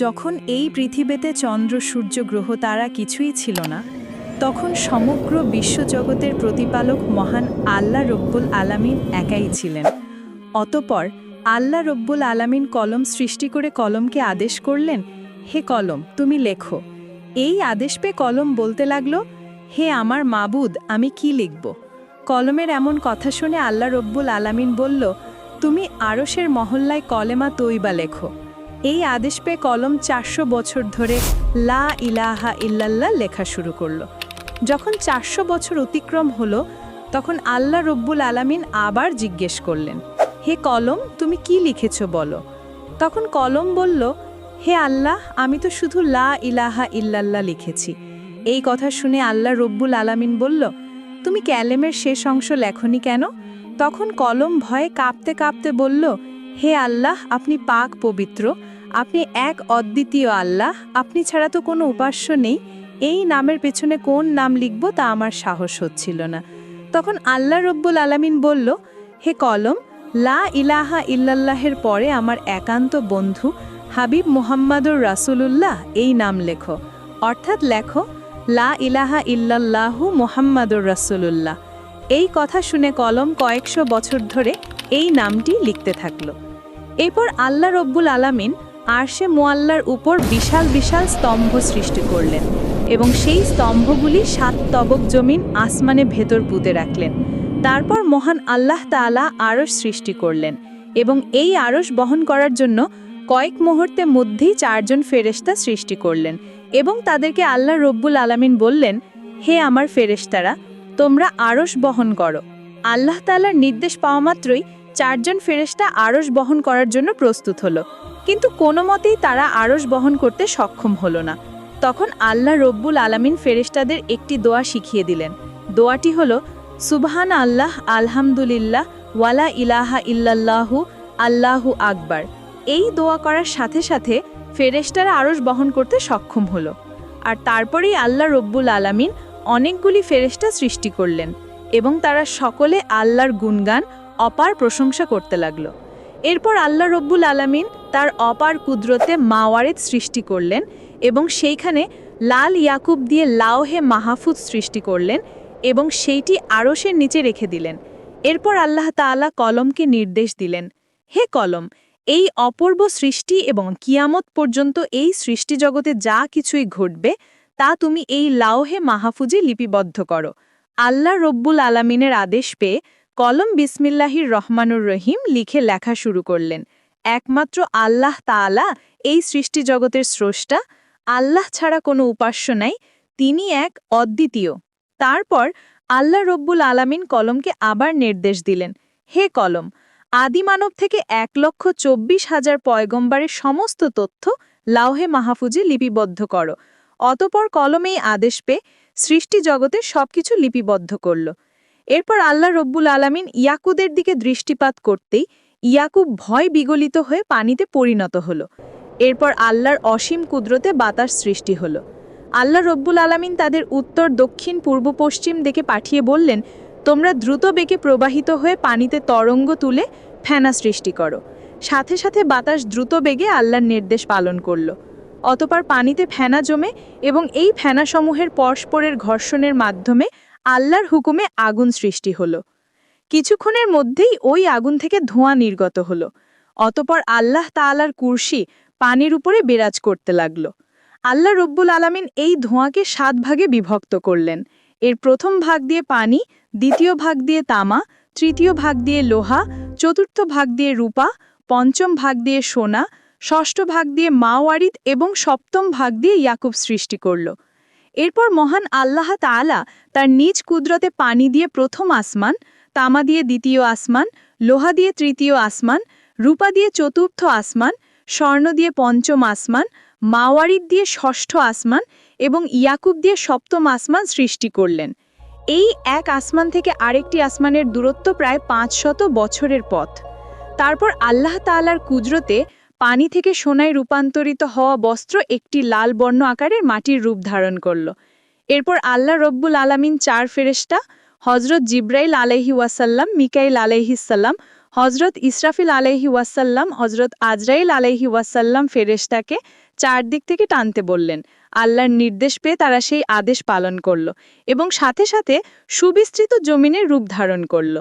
যখন এই পৃথিবীতে চন্দ্র, সূর্য, গ্রহ তারা কিছুই ছিল না, তখন সমগ্র বিশ্বজগতের প্রতিপালক মহান আল্লাহ রব্বুল আলামিন একাই ছিলেন। অতপর আল্লাহ রব্বুল আলামিন কলম সৃষ্টি করে কলমকে আদেশ করলেন, হে কলম, তুমি লেখো। এই আদেশ পেয়ে কলম বলতে লাগল, হে আমার মাবুদ, আমি কি লিখব? কলমের এমন কথা শুনে আল্লাহ রব্বুল আলামিন বলল, তুমি আরশের মহল্লায় কলেমা তৈবা লেখো। এই আদেশ পেয়ে কলম চারশো বছর ধরে লা ইলাহা ইল্লাল্লাহ লেখা শুরু করল। যখন চারশো বছর অতিক্রম হলো, তখন আল্লাহ রব্বুল আলামিন আবার জিজ্ঞেস করলেন, হে কলম, তুমি কি লিখেছ বলো? তখন কলম বলল, হে আল্লাহ, আমি তো শুধু লা ইলাহা ইল্লাল্লাহ লিখেছি। এই কথা শুনে আল্লাহ রব্বুল আলামিন বলল, তুমি ক্যালেমের শেষ অংশ লেখনি কেন? তখন কলম ভয়ে কাঁপতে কাঁপতে বলল, হে আল্লাহ, আপনি পাক পবিত্র আপনি এক অদ্বিতীয় আল্লাহ, আপনি ছাড়া তো কোনো উপাস্য নেই। এই নামের পেছনে কোন নাম লিখব তা আমার সাহস হচ্ছিল না। তখন আল্লাহ রব্বুল আলামিন বলল, হে কলম, লা ইলাহা ইল্লাল্লাহের পরে আমার একান্ত বন্ধু, হাবিব মুহাম্মাদুর রাসূলুল্লাহ, এই নাম লেখো। অর্থাৎ লেখো, লা ইলাহা ইল্লাল্লাহু মুহাম্মাদুর রাসূলুল্লাহ। এই কথা শুনে কলম কয়েকশো বছর ধরে এই নামটি লিখতে থাকল। এরপর আল্লাহ রব্বুল আলামিন আরশে মোয়াল্লার উপর বিশাল বিশাল স্তম্ভ সৃষ্টি করলেন এবং সেই স্তম্ভগুলি সাত তবক জমিন আসমানে ভেতর পুঁতে রাখলেন। তারপর মহান আল্লাহ তাআলা আরশ সৃষ্টি করলেন এবং এই আরশ বহন করার জন্য কয়েক মুহূর্তের মধ্যেই চারজন ফেরেশতা সৃষ্টি করলেন এবং তাদেরকে আল্লাহ রব্বুল আলামিন বললেন, হে আমার ফেরেশতারা, তোমরা আরশ বহন করো। আল্লাহ তাআলার নির্দেশ পাওয়া মাত্রই চারজন ফেরেশতা আরশ বহন করার জন্য প্রস্তুত হলো। কিন্তু কোনো মতেই তারা আরশ বহন করতে সক্ষম হলো না। তখন আল্লাহ রব্বুল আলামিন ফেরেশতাদের একটি দোয়া শিখিয়ে দিলেন। দোয়াটি হল সুবহান আল্লাহ আলহামদুলিল্লাহ, ওয়ালা ইলাহা ইল্লাল্লাহু, আল্লাহু আকবার। এই দোয়া করার সাথে সাথে ফেরেশতারা আরশ বহন করতে সক্ষম হলো। আর তারপরেই আল্লাহ রব্বুল আলামিন অনেকগুলি ফেরেশতা সৃষ্টি করলেন এবং তারা সকলে আল্লাহর গুণগান, অপার প্রশংসা করতে লাগল। এরপর আল্লাহ রব্বুল আলামিন তার অপার কুদরতে মাওয়ারিদ সৃষ্টি করলেন এবং সেইখানে লাল ইয়াকুব দিয়ে লাওহে মাহফুজ সৃষ্টি করলেন এবং সেইটি আরশের নিচে রেখে দিলেন। এরপর আল্লাহ তাআলা কলমকে নির্দেশ দিলেন, হে কলম, এই অপূর্ব সৃষ্টি এবং কিয়ামত পর্যন্ত এই সৃষ্টি জগতে যা কিছুই ঘটবে, তা তুমি এই লাওহে মাহফুজে লিপিবদ্ধ করো। আল্লাহ রব্বুল আলামিনের আদেশ পেয়ে কলম বিসমিল্লাহির রহমানুর রহিম লিখে লেখা শুরু করলেন। একমাত্র আল্লাহ তাআলা, এই সৃষ্টি জগতের স্রষ্টা। আল্লাহ ছাড়া কোনো উপাস্য নাই, তিনি এক অদ্বিতীয়। তারপর আল্লাহ রব্বুল আলামিন কলমকে আবার নির্দেশ দিলেন, হে কলম, আদিমানব থেকে এক লক্ষ চব্বিশ হাজার পয়গম্বারের সমস্ত তথ্য লাউহে মাহফুজে লিপিবদ্ধ করো। অতপর কলম এই আদেশ পেয়ে সৃষ্টি জগতে সবকিছু লিপিবদ্ধ করল। এরপর আল্লাহ রব্বুল আলামিন ইয়াকুদের দিকে দৃষ্টিপাত করতেই ইয়াকুব ভয় বিগলিত হয়ে পানিতে পরিণত হলো। এরপর আল্লাহর অসীম কুদরতে বাতাস সৃষ্টি হলো। আল্লাহ রব্বুল আলামিন তাদের উত্তর, দক্ষিণ, পূর্ব, পশ্চিম দিকে পাঠিয়ে বললেন, তোমরা দ্রুত বেগে প্রবাহিত হয়ে পানিতে তরঙ্গ তুলে ফেনা সৃষ্টি করো। সাথে সাথে বাতাস দ্রুত বেগে আল্লাহর নির্দেশ পালন করল। অতপর পানিতে ফেনা জমে এবং এই ফেনাসমূহের পরস্পরের ঘর্ষণের মাধ্যমে আল্লাহর হুকুমে আগুন সৃষ্টি হলো। কিছুক্ষণের মধ্যেই ওই আগুন থেকে ধোঁয়া নির্গত হলো। অতপর আল্লাহ তালার কুরসি পানির উপরে বিরাজ করতে লাগল। আল্লাহ রব্বুল আলামিন এই ধোঁয়াকে সাত ভাগে বিভক্ত করলেন। এর প্রথম ভাগ দিয়ে পানি, দ্বিতীয় ভাগ দিয়ে তামা, তৃতীয় ভাগ দিয়ে লোহা, চতুর্থ ভাগ দিয়ে রূপা, পঞ্চম ভাগ দিয়ে সোনা, ষষ্ঠ ভাগ দিয়ে মাওয়ারিদ এবং সপ্তম ভাগ দিয়ে ইয়াকুব সৃষ্টি করল। এরপর মহান আল্লাহ তাআলা তার নিজ কুদরতে পানি দিয়ে প্রথম আসমান তামা দিয়ে দ্বিতীয় আসমান, লোহা দিয়ে তৃতীয় আসমান, রূপা দিয়ে চতুর্থ আসমান, স্বর্ণ দিয়ে পঞ্চম আসমান মাওয়ারিদ দিয়ে ষষ্ঠ আসমান এবং ইয়াকুব দিয়ে সপ্তম আসমান সৃষ্টি করলেন। এই এক আসমান থেকে আরেকটি আসমানের দূরত্ব প্রায় পাঁচশত বছরের পথ। তারপর আল্লাহ তাআলার কুদরতে পানি থেকে সোনায় রূপান্তরিত হওয়া বস্ত্র একটি লাল বর্ণ আকারের মাটির রূপ ধারণ করল। এরপর আল্লাহ রব্বুল আলামিন চার ফেরেশতা হজরত জিব্রাইল আলহি ওয়াসাল্লাম, মিকাইল আলহিসাল্লাম হজরত ইসরাফিল আলহি ওয়াসাল্লাম হজরত আজরাইল আলহি ওয়াসাল্লাম ফেরেশতাকে চারদিক থেকে টানতে বললেন। আল্লাহর নির্দেশ পেয়ে তারা সেই আদেশ পালন করল এবং সাথে সাথে সুবিস্তৃত জমিনের রূপ ধারণ করল।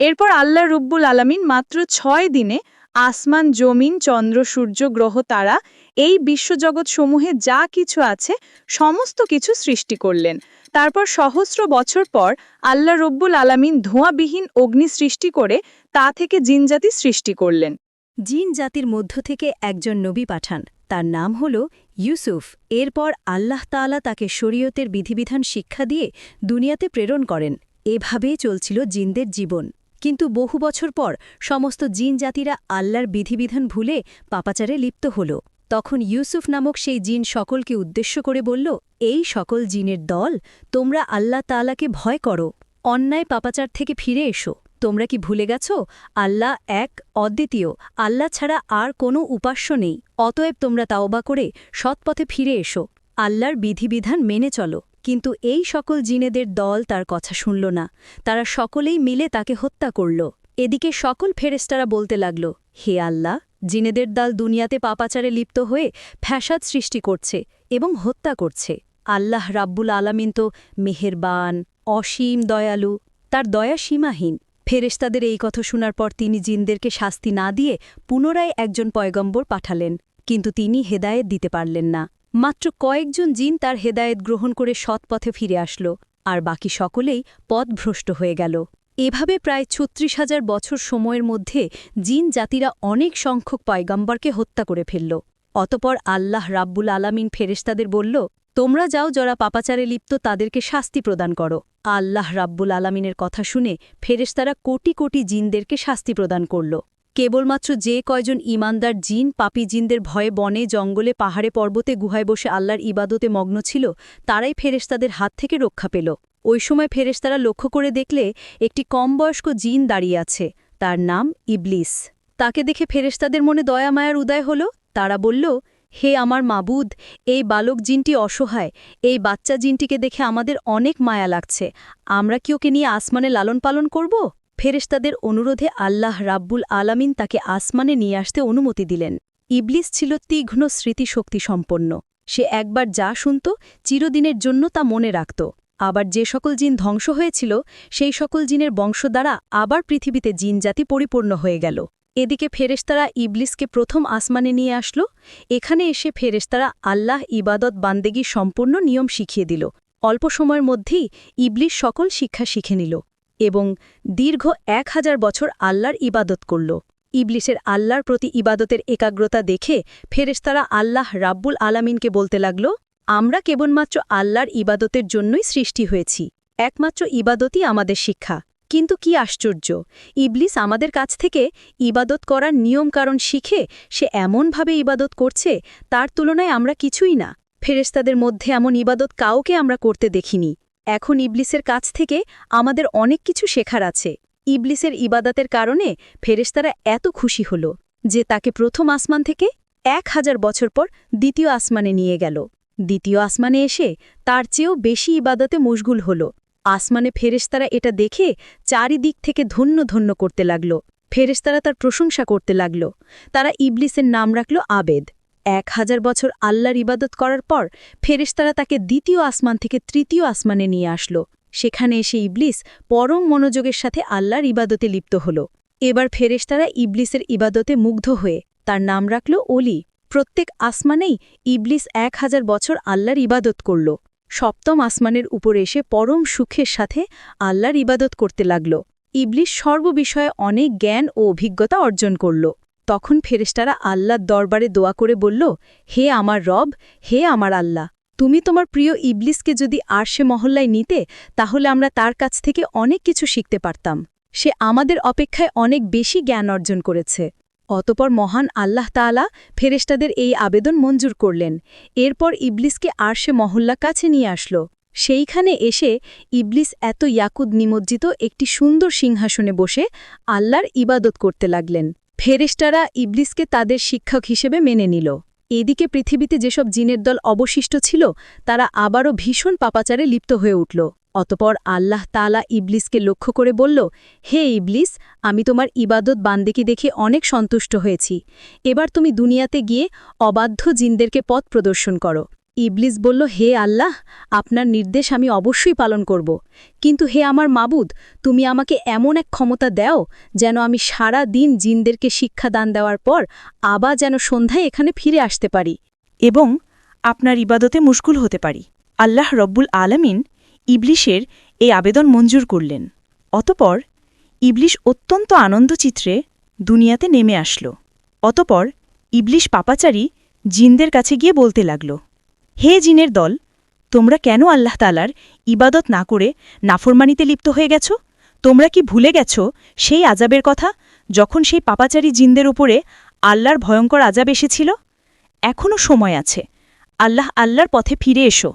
এরপর আল্লাহ রব্বুল আলামিন মাত্র ছয় দিনে আসমান, জমিন, চন্দ্র, সূর্য, গ্রহ, তারা এই বিশ্বজগৎ সমূহে যা কিছু আছে সমস্ত কিছু সৃষ্টি করলেন। তারপর সহস্র বছর পর আল্লাহ রব্বুল আলামিন ধোঁয়াবিহীন অগ্নি সৃষ্টি করে তা থেকে জিনজাতি সৃষ্টি করলেন। জিন জাতির মধ্য থেকে একজন নবী পাঠান। তার নাম হল ইউসুফ। এরপর আল্লাহ তাআলা তাকে শরীয়তের বিধিবিধান শিক্ষা দিয়ে দুনিয়াতে প্রেরণ করেন। এভাবেই চলছিল জিনদের জীবন। কিন্তু বহু বছর পর সমস্ত জিন জাতিরা আল্লাহর বিধিবিধান ভুলে পাপাচারে লিপ্ত হল। তখন ইউসুফ নামক সেই জিন সকলকে উদ্দেশ্য করে বলল, এই সকল জিনের দল, তোমরা আল্লাহ তাআলাকে ভয় করো। অন্যায় পাপাচার থেকে ফিরে এসো। তোমরা কি ভুলে গেছ? আল্লাহ এক, অদ্বিতীয়। আল্লাহ ছাড়া আর কোনো উপাস্য নেই। অতএব তোমরা তাওবা করে সৎপথে ফিরে এসো। আল্লাহর বিধিবিধান মেনে চলো। কিন্তু এই সকল জিনেদের দল তার কথা শুনল না। তারা সকলেই মিলে তাকে হত্যা করল। এদিকে সকল ফেরেস্তারা বলতে লাগল, হে আল্লাহ, জিনেদের দল দুনিয়াতে পাপাচারে লিপ্ত হয়ে ফ্যাসাদ সৃষ্টি করছে এবং হত্যা করছে। আল্লাহ রাব্বুল আলামিন তো মেহেরবান, অসীম দয়ালু, তার দয়া সীমাহীন। ফেরেশতাদের এই কথা শোনার পর তিনি জিনদেরকে শাস্তি না দিয়ে পুনরায় একজন পয়গম্বর পাঠালেন, কিন্তু তিনি হেদায়েত দিতে পারলেন না। মাত্র কয়েকজন জিন তার হেদায়েত গ্রহণ করে সৎপথে ফিরে আসল, আর বাকি সকলেই পথভ্রষ্ট হয়ে গেল। এভাবে প্রায় ছত্রিশ হাজার বছর সময়ের মধ্যে জিন জাতিরা অনেক সংখ্যক পয়গম্বরকে হত্যা করে ফেলল। অতপর আল্লাহ রাব্বুল আলামিন ফেরেশতাদের বলল, তোমরা যাও, যারা পাপাচারে লিপ্ত, তাদেরকে শাস্তি প্রদান করো। আল্লাহ রাব্বুল আলামিনের কথা শুনে ফেরেশতারা কোটি কোটি জিনদেরকে শাস্তি প্রদান করল। কেবলমাত্র যে কয়জন ইমানদার জিন পাপি জিনদের ভয়ে বনে, জঙ্গলে, পাহাড়ে, পর্বতে, গুহায় বসে আল্লাহর ইবাদতে মগ্ন ছিল, তারাই ফেরেশতাদের হাত থেকে রক্ষা পেল। ওই সময় ফেরেশতারা লক্ষ্য করে দেখলে একটি কম বয়স্ক জিন দাঁড়িয়ে আছে, তার নাম ইবলিস। তাকে দেখে ফেরেশতাদের মনে দয়া, মায়ার উদয় হল। তারা বলল, হে আমার মাবুদ, এই বালক জিনটি অসহায়। এই বাচ্চা জিনটিকে দেখে আমাদের অনেক মায়া লাগছে। আমরা কি ওকে নিয়ে আসমানে লালন পালন করব? ফেরেশতাদের অনুরোধে আল্লাহ রাব্বুল আলামিন তাকে আসমানে নিয়ে আসতে অনুমতি দিলেন। ইবলিস ছিল তীঘ্ন স্মৃতিশক্তি সম্পন্ন সে একবার যা শুনত, চিরদিনের জন্য তা মনে রাখত। আবার যে সকল জিন ধ্বংস হয়েছিল, সেই সকল জিনের বংশ দ্বারা আবার পৃথিবীতে জিনজাতি পরিপূর্ণ হয়ে গেল। এদিকে ফেরেশতারা ইবলিসকে প্রথম আসমানে নিয়ে আসল। এখানে এসে ফেরেশতারা আল্লাহ ইবাদত বান্দেগি সম্পূর্ণ নিয়ম শিখিয়ে দিল। অল্প সময়ের মধ্যেই ইবলিস সকল শিক্ষা শিখে নিল। এবং দীর্ঘ এক হাজার বছর আল্লাহর ইবাদত করল। ইবলিসের আল্লাহর প্রতি ইবাদতের একাগ্রতা দেখে ফেরেশতারা আল্লাহ রাব্বুল আলামিনকে বলতে লাগল, আমরা কেবলমাত্র আল্লাহর ইবাদতের জন্যই সৃষ্টি হয়েছি, একমাত্র ইবাদতই আমাদের শিক্ষা। কিন্তু কি আশ্চর্য, ইবলিস আমাদের কাছ থেকে ইবাদত করার নিয়ম কারণ শিখে সে এমনভাবে ইবাদত করছে, তার তুলনায় আমরা কিছুই না। ফেরেশতাদের মধ্যে এমন ইবাদত কাউকে আমরা করতে দেখিনি। এখন ইবলিসের কাছ থেকে আমাদের অনেক কিছু শেখার আছে। ইবলিসের ইবাদতের কারণে ফেরেশতারা এত খুশি হল যে তাকে প্রথম আসমান থেকে এক হাজার বছর পর দ্বিতীয় আসমানে নিয়ে গেল। দ্বিতীয় আসমানে এসে তার চেয়েও বেশি ইবাদতে মশগুল হল। আসমানে ফেরেশতারা এটা দেখে চারিদিক থেকে ধন্য ধন্য করতে লাগল। ফেরেশতারা তার প্রশংসা করতে লাগল। তারা ইবলিসের নাম রাখল আবেদ। এক হাজার বছর আল্লাহর ইবাদত করার পর ফেরেশতারা তাকে দ্বিতীয় আসমান থেকে তৃতীয় আসমানে নিয়ে আসলো। সেখানে এসে ইবলিস পরম মনোযোগের সাথে আল্লাহর ইবাদতে লিপ্ত হল। এবার ফেরেশতারা ইবলিসের ইবাদতে মুগ্ধ হয়ে তার নাম রাখল অলি প্রত্যেক আসমানেই ইবলিস এক হাজার বছর আল্লাহর ইবাদত করল। সপ্তম আসমানের উপরে এসে পরম সুখের সাথে আল্লাহর ইবাদত করতে লাগল। ইবলিস সর্ববিষয়ে অনেক জ্ঞান ও অভিজ্ঞতা অর্জন করল। তখন ফেরেশতারা আল্লাহর দরবারে দোয়া করে বলল, হে আমার রব, হে আমার আল্লাহ, তুমি তোমার প্রিয় ইবলিসকে যদি আরশে মহল্লায় নিতে, তাহলে আমরা তার কাছ থেকে অনেক কিছু শিখতে পারতাম। সে আমাদের অপেক্ষায় অনেক বেশি জ্ঞান অর্জন করেছে। অতপর মহান আল্লাহ তাআলা ফেরেশতাদের এই আবেদন মঞ্জুর করলেন। এরপর ইবলিসকে আরশে মহল্লা কাছে নিয়ে আসলো। সেইখানে এসে ইবলিস এত ইয়াকুদ নিমজ্জিত একটি সুন্দর সিংহাসনে বসে আল্লাহর ইবাদত করতে লাগলেন। ফেরেশতারা ইবলিসকে তাদের শিক্ষক হিসেবে মেনে নিল। এদিকে পৃথিবীতে যেসব জিনের দল অবশিষ্ট ছিল, তারা আবারও ভীষণ পাপাচারে লিপ্ত হয়ে উঠল। অতপর আল্লাহ তালা ইবলিসকে লক্ষ্য করে বলল, হে ইবলিস, আমি তোমার ইবাদত বান্দেকি দেখে অনেক সন্তুষ্ট হয়েছি। এবার তুমি দুনিয়াতে গিয়ে অবাধ্য জিনদেরকে পথ প্রদর্শন করো। ইবলিস বলল, হে আল্লাহ, আপনার নির্দেশ আমি অবশ্যই পালন করব। কিন্তু হে আমার মাবুদ, তুমি আমাকে এমন এক ক্ষমতা দাও যেন আমি সারা দিন জিনদেরকে শিক্ষাদান দেওয়ার পর আবার যেন সন্ধ্যায় এখানে ফিরে আসতে পারি এবং আপনার ইবাদতে মুশকুল হতে পারি। আল্লাহ রব্বুল আলামিন ইবলিশের এই আবেদন মঞ্জুর করলেন। অতপর ইবলিশ অত্যন্ত আনন্দচিত্রে দুনিয়াতে নেমে আসলো। অতপর ইবলিশ পাপাচারী জিনদের কাছে গিয়ে বলতে লাগল হে জিনের দল, তোমরা কেন আল্লাহ তালার ইবাদত না করে নাফরমানিতে লিপ্ত হয়ে গেছ? তোমরা কি ভুলে গেছ সেই আজাবের কথা যখন সেই পাপাচারী জিনদের উপরে আল্লাহর ভয়ঙ্কর আজাব এসেছিল? এখনও সময় আছে। আল্লাহ আল্লাহর পথে ফিরে এসো।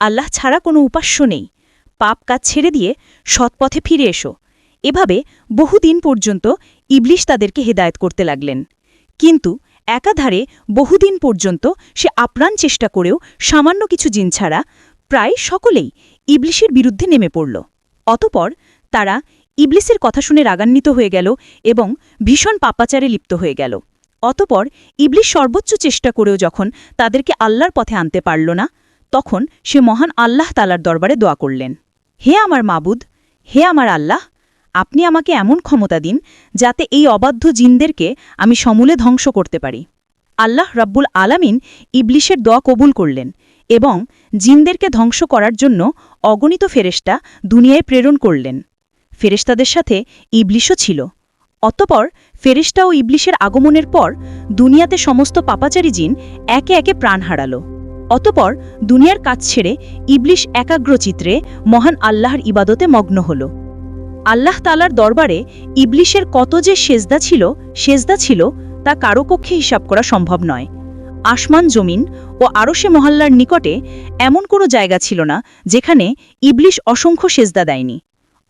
আল্লাহ ছাড়া কোনো উপাস্য নেই। পাপ কাজ ছেড়ে দিয়ে সৎপথে ফিরে এসো। এভাবে বহুদিন পর্যন্ত ইবলিশ তাদেরকে হেদায়েত করতে লাগলেন। কিন্তু একাধারে বহুদিন পর্যন্ত সে আপ্রাণ চেষ্টা করেও সামান্য কিছু জিন ছাড়া প্রায় সকলেই ইবলিশের বিরুদ্ধে নেমে পড়ল। অতপর তারা ইবলিসের কথা শুনে রাগান্বিত হয়ে গেল এবং ভীষণ পাপাচারে লিপ্ত হয়ে গেল। অতপর ইবলিশ সর্বোচ্চ চেষ্টা করেও যখন তাদেরকে আল্লাহর পথে আনতে পারল না, তখন সে মহান আল্লাহ তালার দরবারে দোয়া করলেন, হে আমার মাবুদ, হে আমার আল্লাহ আপনি আমাকে এমন ক্ষমতা দিন যাতে এই অবাধ্য জিনদেরকে আমি সমূলে ধ্বংস করতে পারি। আল্লাহ রাব্বুল আলামিন ইবলিশের দোয়া কবুল করলেন এবং জিনদেরকে ধ্বংস করার জন্য অগণিত ফেরেশতা দুনিয়ায় প্রেরণ করলেন। ফেরেশতাদের সাথে ইবলিশও ছিল। অতপর ফেরিস্তা ও ইবলিশের আগমনের পর দুনিয়াতে সমস্ত পাপাচারী জিন একে একে প্রাণ হারালো। অতপর দুনিয়ার কাজ ছেড়ে ইবলিশ একাগ্রচিত্রে মহান আল্লাহর ইবাদতে মগ্ন হল। আল্লাহ তালার দরবারে ইবলিশের কত যে সেজদা ছিল সেজদা ছিল তা কারও পক্ষে হিসাব করা সম্ভব নয়। আসমান জমিন ও আরশে মহল্লার নিকটে এমন কোনো জায়গা ছিল না যেখানে ইবলিশ অসংখ্য সেজদা দেয়নি।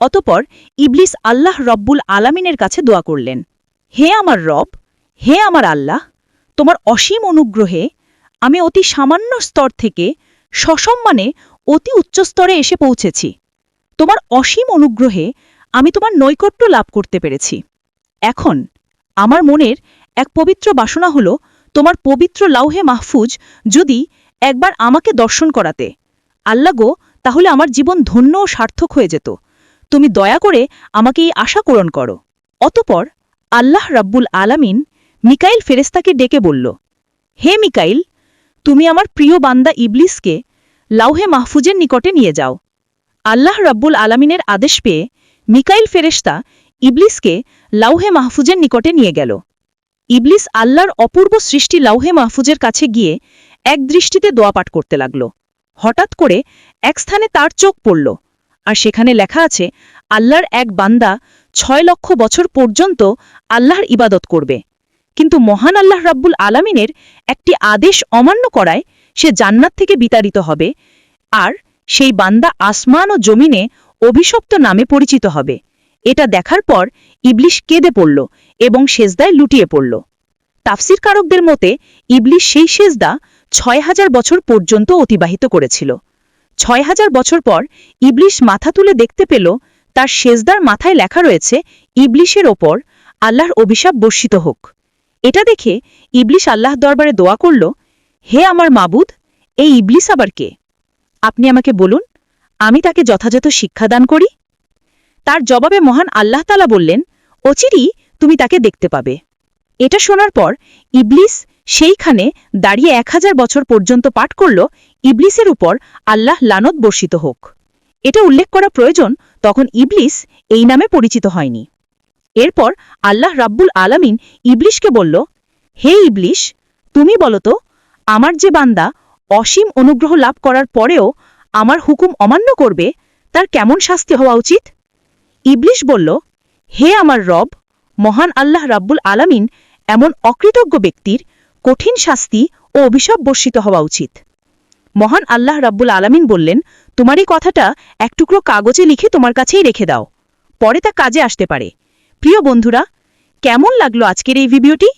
অতপর ইবলিস আল্লাহ রব্বুল আলামিনের কাছে দোয়া করলেন, হে আমার রব, হে আমার আল্লাহ, তোমার অসীম অনুগ্রহে আমি অতি সামান্য স্তর থেকে সসম্মানে অতি উচ্চস্তরে এসে পৌঁছেছি। তোমার অসীম অনুগ্রহে আমি তোমার নৈকট্য লাভ করতে পেরেছি। এখন আমার মনের এক পবিত্র বাসনা হল তোমার পবিত্র লাউহে মাহফুজ যদি একবার আমাকে দর্শন করাতে। আল্লাহ গো, তাহলে আমার জীবন ধন্য ও সার্থক হয়ে যেত। তুমি দয়া করে আমাকে এই আশা পূরণ করো। অতপর আল্লাহ রাব্বুল আলামিন মিকাইল ফেরেস্তাকে ডেকে বলল, হে মিকাইল, তুমি আমার প্রিয় বান্দা ইবলিসকে লাউহে মাহফুজের নিকটে নিয়ে যাও। আল্লাহ রাব্বুল আলামিনের আদেশ পেয়ে মিকাইল ফেরেস্তা ইবলিসকে লাউহে মাহফুজের নিকটে নিয়ে গেল। ইবলিস আল্লাহর অপূর্ব সৃষ্টি লাউহে মাহফুজের কাছে গিয়ে এক দৃষ্টিতে দোয়া পাঠ করতে লাগল। হঠাৎ করে এক স্থানে তার চোখ পড়ল আর সেখানে লেখা আছে, আল্লাহর এক বান্দা ছয় লক্ষ বছর পর্যন্ত আল্লাহর ইবাদত করবে। কিন্তু মহান আল্লাহ রাব্বুল আলামিনের একটি আদেশ অমান্য করায় সে জান্নাত থেকে বিতাড়িত হবে আর সেই বান্দা আসমান ও জমিনে অভিশপ্ত নামে পরিচিত হবে। এটা দেখার পর ইবলিশ কেঁদে পড়ল এবং সেজদায় লুটিয়ে পড়ল। তাফসির কারকদের মতে, ইবলিশ সেই সেজদা ছয় হাজার বছর পর্যন্ত অতিবাহিত করেছিল। ছয় হাজার বছর পর ইবলিশ মাথা তুলে দেখতে পেল, তার সেজদার মাথায় লেখা রয়েছে, ইবলিশের ওপর আল্লাহর অভিশাপ বর্ষিত হোক। এটা দেখে ইবলিশ আল্লাহ দরবারে দোয়া করল, হে আমার মাবুদ, এই ইবলিস আবার কে? আপনি আমাকে বলুন আমি তাকে যথাযথ শিক্ষাদান করি? তার জবাবে মহান আল্লাহ তালা বললেন, অচিরই তুমি তাকে দেখতে পাবে। এটা শোনার পর ইবলিস সেইখানে দাঁড়িয়ে এক হাজার বছর পর্যন্ত পাঠ করল, ইবলিসের উপর আল্লাহ লানত বর্ষিত হোক। এটা উল্লেখ করা প্রয়োজন, তখন ইবলিস এই নামে পরিচিত হয়নি। এরপর আল্লাহ রাব্বুল আলামিন ইবলিশকে বলল, হে ইবলিশ তুমি বলতো, আমার যে বান্দা অসীম অনুগ্রহ লাভ করার পরেও আমার হুকুম অমান্য করবে, তার কেমন শাস্তি হওয়া উচিত? ইবলিশ বলল, হে আমার রব, মহান আল্লাহ রাব্বুল আলামিন এমন অকৃতজ্ঞ ব্যক্তির কঠিন শাস্তি ও অভিশাপ বর্ষিত হওয়া উচিত। মহান আল্লাহ রাব্বুল আলামিন বললেন, তোমার এই কথাটা এক টুকরো কাগজে লিখে তোমার কাছেই রেখে দাও, পরে তা কাজে আসতে পারে। প্রিয় বন্ধুরা, কেমন লাগল আজকের এই ভিডিওটি?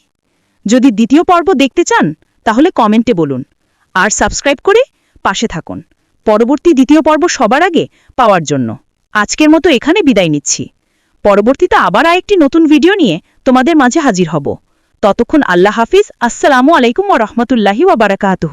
যদি দ্বিতীয় পর্ব দেখতে চান, তাহলে কমেন্টে বলুন, আর সাবস্ক্রাইব করে পাশে থাকুন। পরবর্তী দ্বিতীয় পর্ব সবার আগে পাওয়ার জন্য। আজকের মতো এখানে বিদায় নিচ্ছি। পরবর্তীতে আবার আরেকটি নতুন ভিডিও নিয়ে তোমাদের মাঝে হাজির হব। ততক্ষণ আল্লাহ হাফিজ। আসসালামু আলাইকুম ও রহমতুল্লাহি ওয়াবারাকাতুহ